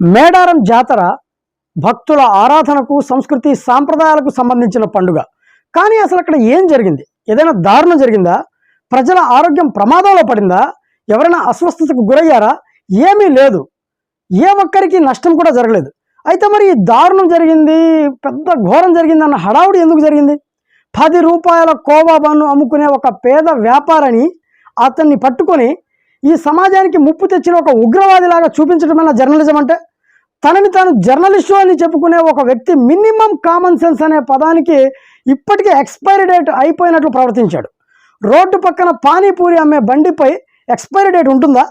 మేడారం జాతర భక్తుల ఆరాధనకు సంస్కృతి సాంప్రదాయాలకు సంబంధించిన పండుగ. కానీ అసలు అక్కడ ఏం జరిగింది? ఏదైనా దారుణం జరిగిందా? ప్రజల ఆరోగ్యం ప్రమాదంలో పడిందా? ఎవరైనా అస్వస్థతకు గురయ్యారా? ఏమీ లేదు. ఏ ఒక్కరికి నష్టం కూడా జరగలేదు. అయితే మరి ఈ దారుణం జరిగింది పెద్ద ఘోరం జరిగింది అన్న హడావుడి ఎందుకు జరిగింది? పది రూపాయల కోవా బన్ను అమ్ముకునే ఒక పేద వ్యాపారిని అతన్ని పట్టుకొని ఈ సమాజానికి ముప్పు తెచ్చిన ఒక ఉగ్రవాదిలాగా చూపించడమైన జర్నలిజం అంటే? తనని తాను జర్నలిస్టు అని చెప్పుకునే ఒక వ్యక్తి మినిమం కామన్ సెన్స్ అనే పదానికి ఇప్పటికే ఎక్స్పైరీ డేట్ అయిపోయినట్లు ప్రవర్తించాడు. రోడ్డు పక్కన పానీపూరి అమ్మే బండిపై ఎక్స్పైరీ డేట్ ఉంటుందా?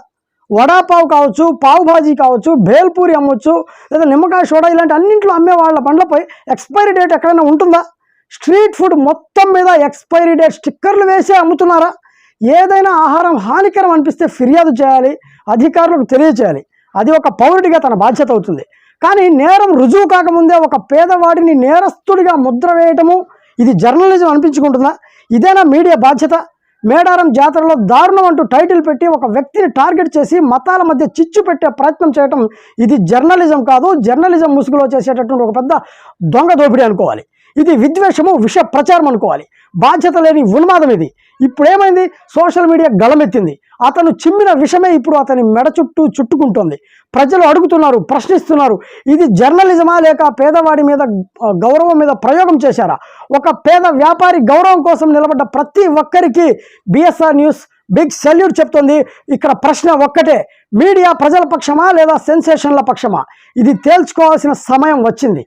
వడాపావు కావచ్చు పావు భాజీ కావచ్చు భేల్పూరి అమ్మొచ్చు లేదా నిమ్మకాయ సోడా ఇలాంటి అన్నింటిలో అమ్మే వాళ్ళ బండ్లపై ఎక్స్పైరీ డేట్ ఎక్కడైనా ఉంటుందా? స్ట్రీట్ ఫుడ్ మొత్తం మీద ఎక్స్పైరీ డేట్ స్టిక్కర్లు వేసే అమ్ముతున్నారా? ఏదైనా ఆహారం హానికరం అనిపిస్తే ఫిర్యాదు చేయాలి అధికారులకు తెలియచేయాలి. అది ఒక పౌరుడిగా తన బాధ్యత అవుతుంది. కానీ నేరం రుజువు కాకముందే ఒక పేదవాడిని నేరస్తుడిగా ముద్ర వేయటము ఇది జర్నలిజం అనిపించుకుంటుందా? ఇదేనా మీడియా బాధ్యత? మేడారం జాతరలో దారుణం అంటూ టైటిల్ పెట్టి ఒక వ్యక్తిని టార్గెట్ చేసి మతాల మధ్య చిచ్చు పెట్టే ప్రయత్నం చేయటం ఇది జర్నలిజం కాదు. జర్నలిజం ముసుగులో చేసేటటువంటి ఒక పెద్ద దొంగ దోపిడీ అనుకోవాలి. ఇది విద్వేషము విష ప్రచారం అనుకోవాలి. బాధ్యత లేని ఉన్మాదం ఇది. ఇప్పుడేమైంది? సోషల్ మీడియా గళమెత్తింది. అతను చిమ్మిన విషమే ఇప్పుడు అతని మెడ చుట్టూ చుట్టుకుంటోంది. ప్రజలు అడుగుతున్నారు ప్రశ్నిస్తున్నారు. ఇది జర్నలిజమా లేక పేదవాడి మీద గౌరవం మీద ప్రయోగం చేశారా? ఒక పేద వ్యాపారి గౌరవం కోసం నిలబడ్డ ప్రతి ఒక్కరికి బిఎస్ఆర్ న్యూస్ బిగ్ సెల్యూట్ చెప్తుంది. ఇక్కడ ప్రశ్న ఒక్కటే. మీడియా ప్రజల పక్షమా లేదా సెన్సేషన్ల పక్షమా? ఇది తేల్చుకోవాల్సిన సమయం వచ్చింది.